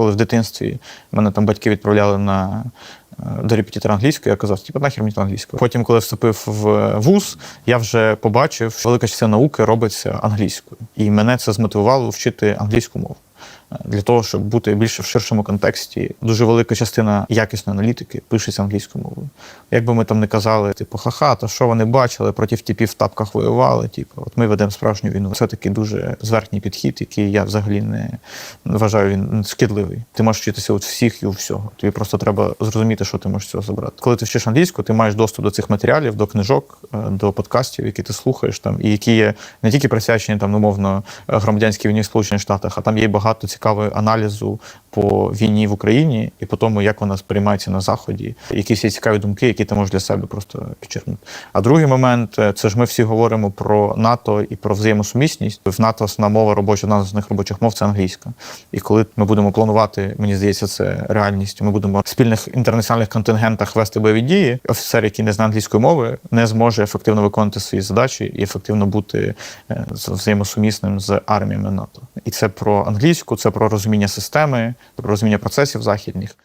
коли в дитинстві мене там батьки відправляли на е, до репетитора англійської, я казав, типу, нахер мені англійською. Потім, коли вступив в вуз, я вже побачив, що велика частина науки робиться англійською. І мене це змотивувало вчити англійську мову. Для того, щоб бути більше в ширшому контексті, дуже велика частина якісної аналітики пишеться англійською мовою. Якби ми там не казали, типу, ха-ха, то що вони бачили, проти типів в тапках воювали. Типу, от ми ведемо справжню війну. Це такий дуже зверхній підхід, який я взагалі не вважаю він шкідливий. Ти можеш вчитися от всіх і у всього. Тобі просто треба зрозуміти, що ти можеш цього забрати. Коли ти вчиш англійську, ти маєш доступ до цих матеріалів, до книжок, е, до подкастів, які ти слухаєш там, і які є не тільки присвячені там, умовно, громадянській війні в Сполучених Штатах, а там є багато цікавого аналізу по війні в Україні і по тому, як вона сприймається на заході, якісь є цікаві думки, які ти можеш для себе просто підчеркнути. А другий момент е, це ж ми всі говоримо про НАТО і про взаємосумісність. В НАТО основна мова робоча, одна з основних робочих мов це англійська. І коли ми будемо планувати, мені здається, це реальністю. Ми будемо в спільних інтернаціональних контингентах вести бойові дії. Офіцер, який не знає англійської мови, не зможе ефективно виконувати свої задачі і ефективно бути е, взаємосумісним з арміями НАТО. І це про англійську, це про розуміння системи, про розуміння процесів західних.